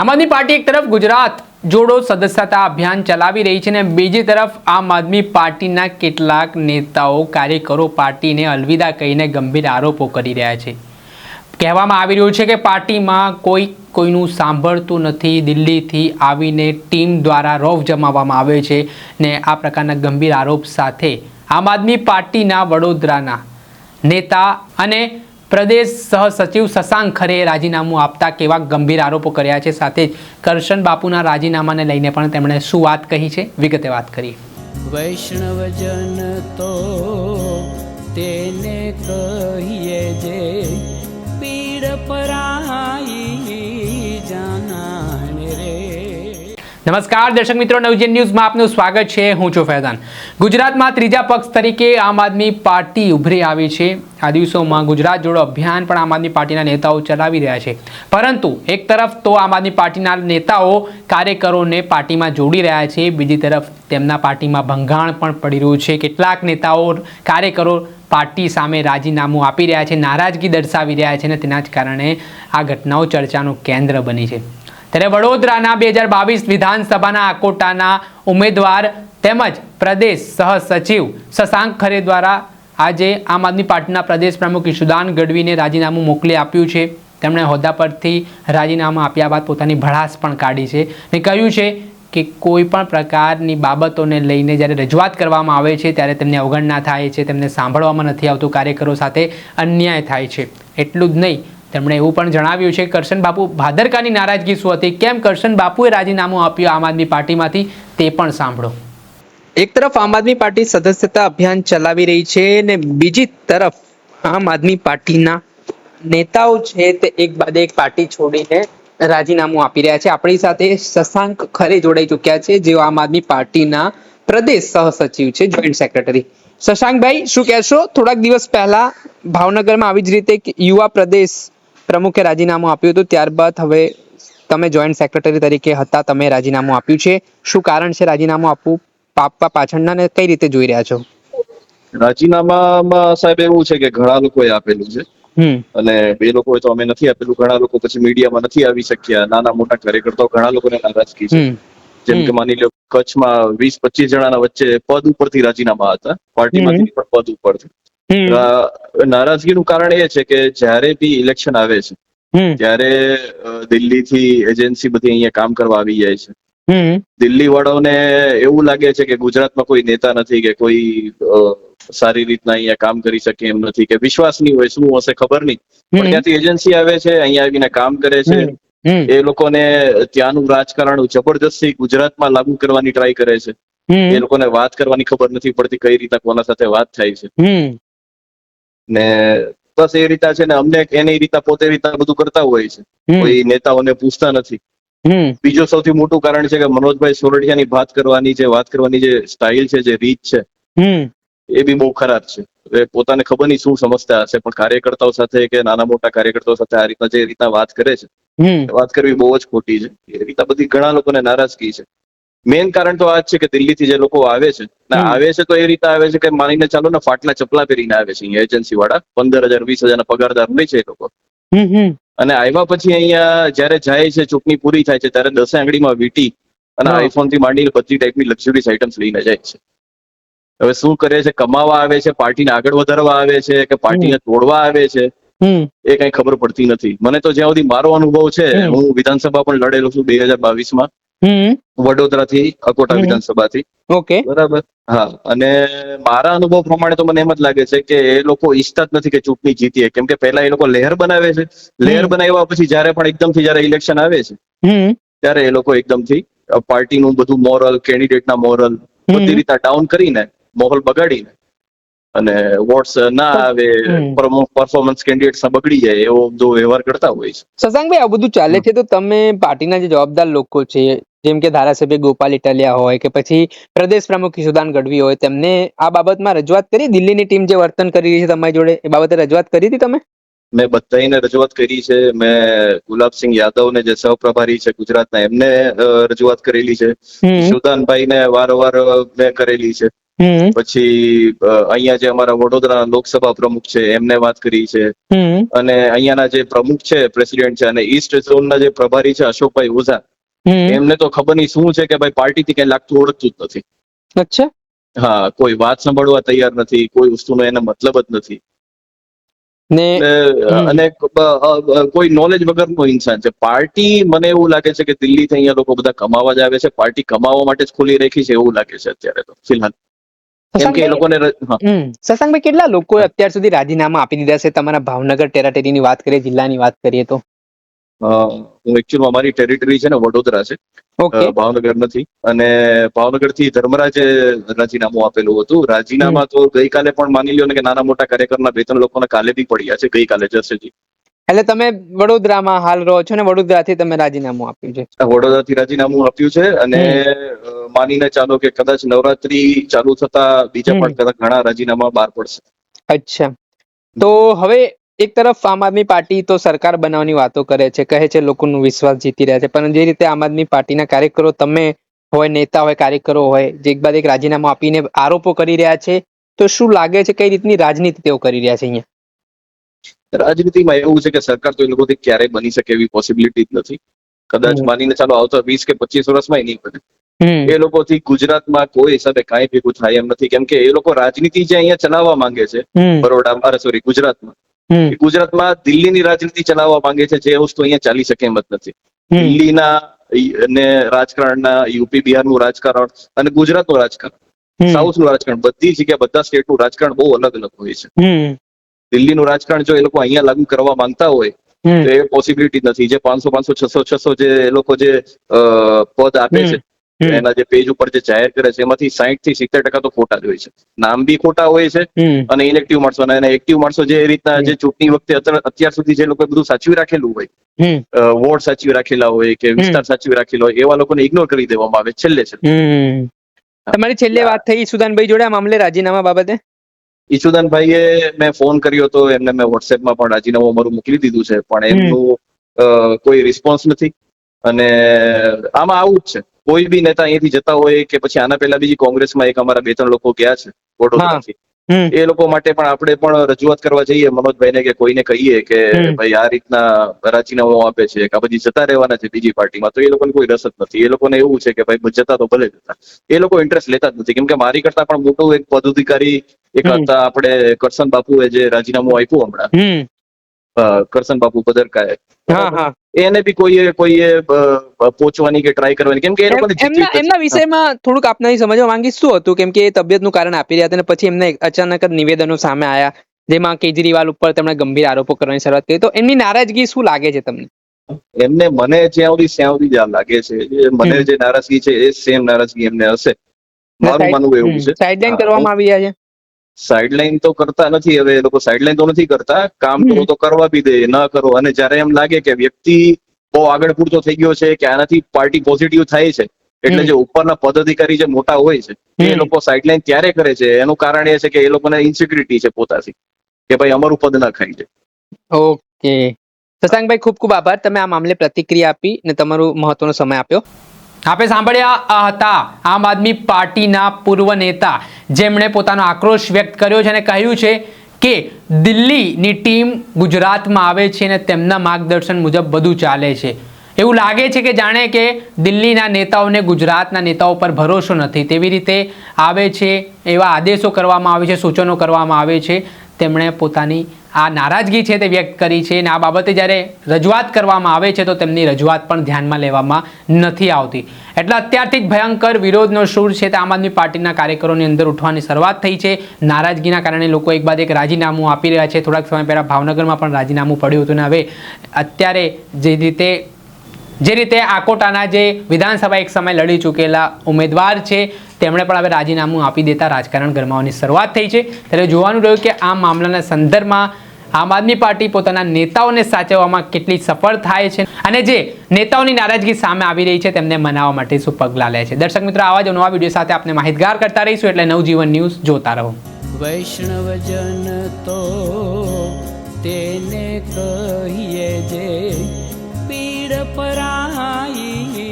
આમ આદમી પાર્ટી એક તરફ ગુજરાત જોડો સદસ્યતા અભિયાન ચલાવી રહી છે અને બીજી તરફ આમ આદમી પાર્ટીના કેટલાક નેતાઓ, કાર્યકરો પાર્ટીને અલવિદા કહીને ગંભીર આરોપો કરી રહ્યા છે. કહેવામાં આવી રહ્યું છે કે પાર્ટીમાં કોઈ કોઈનું સાંભળતું નથી, દિલ્હીથી આવીને ટીમ દ્વારા રોફ જમાવવામાં આવે છે ને આ પ્રકારના ગંભીર આરોપ સાથે આમ આદમી પાર્ટીના વડોદરાના નેતા અને પ્રદેશ સહસચિવ શશાંક ખરે રાજીનામું આપતા કેવા ગંભીર આરોપો કર્યા છે, સાથે જ કરશન બાપુના રાજીનામાને લઈને પણ તેમણે શું વાત કહી છે, વિગતે વાત કરી વૈષ્ણવજન તો તેને કહીએ જે નમસ્કાર, દર્શક મિત્રો નવજન ન્યૂઝમાં આપનું સ્વાગત છે. હું છું ફેદાન ગુજરાતમાં ત્રીજા પક્ષ તરીકે આમ આદમી પાર્ટી ઉભરી આવી છે. આ દિવસોમાં ગુજરાત જોડો અભિયાન પણ આમ આદમી પાર્ટીના નેતાઓ ચલાવી રહ્યા છે. પરંતુ એક તરફ તો આમ આદમી પાર્ટીના નેતાઓ કાર્યકરોને પાર્ટીમાં જોડી રહ્યા છે. બીજી તરફ તેમના પાર્ટીમાં ભંગાણ પણ પડી રહ્યું છે. કેટલાક નેતાઓ કાર્યકરો પાર્ટી સામે રાજીનામું આપી રહ્યા છે, નારાજગી દર્શાવી રહ્યા છે અને તેના જ કારણે આ ઘટનાઓ ચર્ચાનું કેન્દ્ર બની છે. ત્યારે વડોદરાના બે હજાર બાવીસ વિધાનસભાના આકોટાના ઉમેદવાર તેમજ પ્રદેશ સહસચિવ શશાંક ખરે દ્વારા આજે આમ આદમી પાર્ટીના પ્રદેશ પ્રમુખ ઈશુદાન ગઢવીને રાજીનામું મોકલી આપ્યું છે. તેમણે હોદ્દા પરથી રાજીનામું આપ્યા બાદ પોતાની ભડાસ પણ કાઢી છે અને કહ્યું છે કે કોઈ પણ પ્રકારની બાબતોને લઈને જ્યારે રજૂઆત કરવામાં આવે છે ત્યારે તેમને અવગણના થાય છે, તેમને સાંભળવામાં નથી આવતું, કાર્યકરો સાથે અન્યાય થાય છે. એટલું જ નહીં તેમણે એવું પણ જણાવ્યું છે કરશન બાપુ ભાદરકાની નારાજગી શું હતી? કેમ કરશન બાપુએ રાજીનામું આપ્યું આમ આદમી પાર્ટીમાંથી? તે પણ સાંભળો. એક તરફ આમ આદમી પાર્ટી સદસ્યતા અભિયાન ચલાવી રહી છે ને બીજી તરફ આમ આદમી પાર્ટીના નેતાઓ છે તે એક બાદ એક પાર્ટી છોડીને રાજીનામું આપી રહ્યા છે. આપણી સાથે શશાંક ખરે જોડાઈ ચૂક્યા છે, જેઓ આમ આદમી પાર્ટીના પ્રદેશ સહસચિવ છે જોઈન્ટ સેક્રેટરી શશાંકભાઈ, શું કહેશો? થોડાક દિવસ પહેલા ભાવનગરમાં આવી જ રીતે યુવા પ્રદેશ પ્રમુખે રાજીનામું આપ્યું હતું. ત્યારબાદ હવે તમે જોઈન્ટ સેક્રેટરી તરીકે હતા તમે રાજીનામું આપ્યું છે. શું કારણ છે રાજીનામું આપવું? આપવા પાછળના ને કઈ રીતે જોઈ રહ્યા છો? રાજીનામામાં સાહેબ એવું છે કે ઘણા લોકોએ આપેલું છે. અને બે લોકોએ તો અમે નથી આપેલું ઘણા લોકો પછી મીડિયામાં નથી આવી શક્યા. નાના મોટા કાર્યકર્તાઓ ઘણા લોકોને નારાજગી છે. જેમ કે માની લો કચ્છમાં વીસ પચીસ જણાના વચ્ચે પદ ઉપરથી રાજીનામા હતા. પાર્ટીમાંથી પણ પદ ઉપરથી. નારાજગીનું કારણ એ છે કે જ્યારે બી ઇલેક્શન આવે છે ત્યારે દિલ્હીથી એજન્સી બધી અહીંયા કામ કરવા આવી જાય છે. દિલ્હી વાળાઓને એવું લાગે છે કે ગુજરાતમાં કોઈ નેતા નથી કે કોઈ સારી રીતના અહીંયા કામ કરી શકે એમ નથી કે વિશ્વાસ નહીં હોય શું હશે ખબર નહીં. પણ ત્યાંથી એજન્સી આવે છે અહીંયા આવીને કામ કરે છે એ લોકોને ત્યાંનું રાજકારણ જબરજસ્તી ગુજરાતમાં લાગુ કરવાની ટ્રાય કરે છે. એ લોકોને વાત કરવાની ખબર નથી પડતી કઈ રીતે કોના સાથે વાત થાય છે. ને બસ એ રીતે છે ને અમને એની રીતે પોતે રીતના બધું કરતા હોય છે. કોઈ નેતાઓને પૂછતા નથી. બીજું સૌથી મોટું કારણ છે કે મનોજભાઈ સોરઠિયાની વાત કરવાની જે વાત કરવાની જે સ્ટાઇલ છે જે રીત છે એ બી બહુ ખરાબ છે. હવે પોતાને ખબર નહીં શું સમજતા હશે પણ કાર્યકર્તાઓ સાથે કે નાના મોટા કાર્યકર્તાઓ સાથે આ રીતના જે રીતના વાત કરે છે વાત કરવી બહુ જ ખોટી છે. એ રીતના બધી ઘણા લોકોને નારાજગી છે. મેઇન કારણ તો આ છે કે દિલ્હીથી જે લોકો આવે છે ને આવે છે તો એ રીતે આવે છે કે માનીને ચાલો ને ફાટલા ચપલા પહેરીને આવે છે અહીંયા એજન્સી વાળા પંદર હજાર વીસ હજાર પગારદાર હોય છે એ લોકો. અને આવ્યા પછી અહીંયા જ્યારે જાય છે ચૂંટણી પૂરી થાય છે ત્યારે દસે આંગળીમાં વીટી અને. આઈફોનથી માંડીને બધી ટાઈપની લક્ઝરીસ આઇટમ્સ લઈને જાય છે. હવે શું કરે છે કમાવા આવે છે પાર્ટીને આગળ વધારવા આવે છે કે પાર્ટીને તોડવા આવે છે એ કઈ ખબર પડતી નથી. મને તો જ્યાં સુધી મારો અનુભવ છે હું વિધાનસભા પણ લડેલો છું બે હજાર બાવીસમાં. હમ વડોદરાથી અકોટા હમ. વિધાનસભાથી. ઓકે. બરાબર? હા અને મારા અનુભવ પ્રમાણે તો મને એમ જ લાગે છે કે એ લોકો ઈચ્છતા જ નથી કે ચૂંટણી જીતીએ. કેમ કે પહેલા એ લોકો લહેર બનાવે છે. લહેર બનાવ્યા પછી જયારે પણ એકદમથી જયારે ઇલેક્શન આવે છે ત્યારે એ લોકો એકદમથી અ, પાર્ટીનું બધું મોરલ કેન્ડિડેટના મોરલ બધી રીતે ડાઉન કરીને માહોલ બગાડીને અને વોટ્સ ના આવે પરફોર્મન્સ કેન્ડિડેટ્સ બગડી જાય એવો બધો વ્યવહાર કરતા હોય છે. શશાંકભાઈ આ બધું ચાલે છે તો તમે પાર્ટીના જે જવાબદાર લોકો છે જેમ કે ધારાસભ્ય ગોપાલ ઇટાલિયા હોય કે પછી પ્રદેશ પ્રમુખ ઈશુદાન ગઢવી હોય તેમને આ બાબતમાં રજૂઆત કરી? દિલ્હીની ટીમ જે વર્તન કરી રહી છે તમારી જોડે એ બાબતે રજૂઆત કરી હતી તમે? મેં બધાને રજૂઆત કરી છે. મેં ગુલાબસિંહ યાદવને જે સહપ્રભારી છે ગુજરાતના એમને રજૂઆત કરેલી છે. સુદાનભાઈને વારંવાર અ, મેં કરેલી છે. પછી અહીંયા જે અમારા વડોદરા લોકસભા પ્રમુખ છે એમને વાત કરી છે. અને અહીંયાના જે પ્રમુખ છે પ્રેસિડેન્ટ છે અને ઈસ્ટ ઝોનના જે પ્રભારી છે અશોકભાઈ ઓઝા એમને તો ખબર નહીં શું છે કે ભાઈ પાર્ટીથી કઈ લાગતું ઓળખતું જ નથી. અચ્છા. હા કોઈ વાત સાંભળવા તૈયાર નથી કોઈ વસ્તુનો એને મતલબ જ નથી. અને કોઈ નોલેજ વગરનો ઇન્સાન છે. પાર્ટી મને એવું લાગે છે કે દિલ્હીથી અહીંયા લોકો બધા કમાવા જ આવે છે. પાર્ટી કમાવા માટે જ ખોલી રાખી છે એવું લાગે છે અત્યારે તો ફિલહાલ. શશાંકભાઈ કેટલા લોકો અત્યાર સુધી રાજીનામા આપી દીધા છે? તમારા ભાવનગર ટેરાટેરીની વાત કરીએ જિલ્લાની વાત કરીએ તો. એકચ્યુઅલમાં અમારી ટેરિટરી છે ને વડોદરા છે. ઓકે. ભાવનગર નથી. અને ભાવનગરથી ધર્મરાજે રાજીનામું આપેલું હતું. રાજીનામા તો ગઈકાલે પણ માની લ્યો ને કે નાના મોટા કાર્યકરના બે ત્રણ લોકોને કાલે બી પડ્યા છે ગઈકાલે જશે જી. એટલે તમે વડોદરામાં હાલ રહો છો ને વડોદરાથી તમે રાજીનામું આપ્યું છે. વડોદરાથી રાજીનામું આપ્યું છે અને માનીને ચાલો કે કદાચ નવરાત્રી ચાલુ થતા બીજા પણ કદાચ ઘણા રાજીનામા બહાર પડશે. અચ્છા. તો હવે એક તરફ આમ આદમી પાર્ટી તો સરકાર બનાવવાની વાતો કરે છે કહે છે લોકોનો વિશ્વાસ જીતી રહ્યા છે પણ જે રીતે આમ આદમી પાર્ટીના કાર્યકરો તમે હોય નેતા હોય કાર્યકરો હોય જે એક બાદ એક રાજીનામું આપીને આરોપો કરી રહ્યા છે તો શું લાગે છે કઈ રીતની રાજનીતિ તેઓ કરી રહ્યા છે અહીંયા? રાજનીતિમાં એવું છે કે સરકાર તો એ લોકોથી ક્યારેય બની શકે એવી પોસિબિલિટી જ નથી. કદાચ. માનીને ચાલો આવતા વીસ કે પચીસ વર્ષમાં નહીં બને. એ લોકોથી ગુજરાતમાં કોઈ હિસાબે કાંઈ ભેગું થાય એમ નથી. કેમ કે એ લોકો રાજનીતિ જે અહીંયા ચલાવવા માંગે છે બરોડા અરે સોરી ગુજરાતમાં. ગુજરાતમાં દિલ્હીની રાજનીતિ ચલાવવા માંગે છે જે વસ્તુ અહીંયા ચાલી શકે એમ જ નથી. દિલ્હીના ને રાજકારણના યુપી બિહારનું રાજકારણ અને ગુજરાતનું રાજકારણ. સાઉથનું રાજકારણ. બધી જગ્યા બધા સ્ટેટનું રાજકારણ બહુ અલગ અલગ હોય છે. દિલ્હીનું રાજકારણ જો એ લોકો અહીંયા લાગુ કરવા માંગતા હોય તો એ પોસિબિલિટી નથી. જે પાંચસો પાંચસો છસો છસો જે એ લોકો જે પદ આપે છે એના જે પેજ ઉપર જે જાહેર કરે છે એમાંથી સાહીઠથી સિત્તેર ટકા તો ખોટા જ હોય છે. નામ બી ખોટા હોય છે અને ઇલેક્ટિવ માણસો અને એક્ટિવ માણસો જે રીતના જે ચૂંટણી વખતે અત્યાર સુધી જે લોકો બધું સાચવી રાખેલું હોય વોર્ડ સાચવી રાખેલા હોય કે વિસ્તાર સાચવી રાખેલો હોય એવા લોકોને ઇગ્નોર કરી દેવામાં આવે છેલ્લે છે તમારી છેલ્લે વાત થઈ સુદાનભાઈ જોડે આ મામલે રાજીનામા બાબતે? ઈશુદાનભાઈએ મેં ફોન કર્યો હતો એમને મેં વોટ્સએપમાં પણ રાજીનામું અમારું મોકલી દીધું છે પણ એમનું કોઈ રિસ્પોન્સ નથી. અને આમાં આવું જ છે. કોઈ બી નેતા અહીંયાથી જતા હોય કે પછી આના પહેલા બીજી કોંગ્રેસમાં એક અમારા બે ત્રણ લોકો ગયા છે વડોદરાથી એ લોકો માટે પણ આપણે પણ રજૂઆત કરવા જઈએ મનોજભાઈને કે કોઈને કહીએ કે ભાઈ આ રીતના રાજીનામું આપે છે કે પછી જતા રહેવાના છે બીજી પાર્ટીમાં તો એ લોકોને કોઈ રસ જ નથી. એ લોકોને એવું છે કે ભાઈ જતા તો ભલે જતા. એ લોકો ઇન્ટરેસ્ટ લેતા જ નથી. કેમ કે મારી કરતા પણ મોટું એક પદાધિકારી એક હતા આપણે કરશન બાપુએ જે રાજીનામું આપ્યું હમણાં. કરશન બાપુ પદરકાએ. હા હા. એને બી કોઈએ કોઈએ પહોંચવાની કે ટ્રાય કરવાની કેમ કે એ લોકોને એમના. વિષયમાં થોડુંક આપને સમજવા માંગી શું હતું? કેમ કે એ તબિયતનું કારણ આપી રહ્યા હતા અને પછી એમને અચાનક જ નિવેદનો સામે આવ્યા જેમાં કેજરીવાલ ઉપર તેમણે ગંભીર આરોપો કરવાની શરૂઆત કરી. તો એમની નારાજગી શું લાગે છે તમને? એમને મને જ્યાં સુધી ત્યાં સુધી જ લાગે છે. મને જે નારાજગી છે એ સેમ નારાજગી એમને હશે. મારું માનવું એવું છે. સાઇડલાઈન કરવામાં આવી રહ્યા છે. સાઇડલાઈન તો કરતા નથી હવે એ લોકો સાઇડલાઈન તો નથી કરતા. કામ તો તો કરવા બી દે ન કરો. અને જ્યારે એમ લાગે કે વ્યક્તિ બહુ આગળ પૂરતો થઈ ગયો છે કે આનાથી પાર્ટી પોઝિટિવ થાય છે એટલે. જે ઉપરના પદાધિકારી જે મોટા હોય છે એ. લોકો સાઇડલાઈન ત્યારે કરે છે. એનું કારણ એ છે કે એ લોકોને ઇન્સિક્યુરિટી છે પોતાથી કે ભાઈ અમારું પદ ના ખાઈ જાય. ઓકે. શશાંકભાઈ ખૂબ ખૂબ આભાર. તમે આ મામલે પ્રતિક્રિયા આપી ને તમારો મહત્વનો સમય આપ્યો. આપણે સાંભળ્યા આ હતા. આમ આદમી પાર્ટીના પૂર્વ નેતા. જેમણે પોતાનો આક્રોશ વ્યક્ત કર્યો છે અને કહ્યું છે કે દિલ્હીની ટીમ ગુજરાતમાં આવે છે અને તેમના માર્ગદર્શન મુજબ બધું ચાલે છે. એવું લાગે છે કે જાણે કે દિલ્હીના નેતાઓને ગુજરાતના નેતાઓ પર ભરોસો નથી. તેવી રીતે આવે છે એવા આદેશો કરવામાં આવે છે, સૂચનો કરવામાં આવે છે. તેમણે પોતાની આ નારાજગી છે તે વ્યક્ત કરી છે અને આ બાબતે જ્યારે રજૂઆત કરવામાં આવે છે તો તેમની રજૂઆત પણ ધ્યાનમાં લેવામાં નથી આવતી. એટલે અત્યારથી જ ભયંકર વિરોધનો સૂર છે તે આમ આદમી પાર્ટીના કાર્યકરોની અંદર ઉઠવાની શરૂઆત થઈ છે. નારાજગીના કારણે લોકો એક બાદ એક રાજીનામું આપી રહ્યા છે. થોડાક સમય પહેલાં ભાવનગરમાં પણ રાજીનામું પડ્યું હતું ને હવે અત્યારે જે રીતે જે રીતે આકોટાના જે વિધાનસભા એક સમય લડી ચૂકેલા ઉમેદવાર છે, તેમણે પણ હવે રાજીનામું આપી દેતા રાજકારણ ગરમાવાની શરૂઆત થઈ છે. ત્યારે જોવાનું રહ્યું કે આ મામલાના સંદર્ભમાં આમ આદમી પાર્ટી પોતાના નેતાઓને સાચવવામાં કેટલી સફળ થાય છે અને જે નેતાઓની નારાજગી સામે આવી રહી છે તેમને મનાવવા માટે શું પગલાં લે છે? દર્શક મિત્રો, આવા જ નવા વીડિયો સાથે આપણે માહિતગાર કરતા રહીશું એટલે નવજીવન ન્યૂઝ જોતા રહો. વૈષ્ણવજન તો તેને કહીએ જે પીડ પરાઈ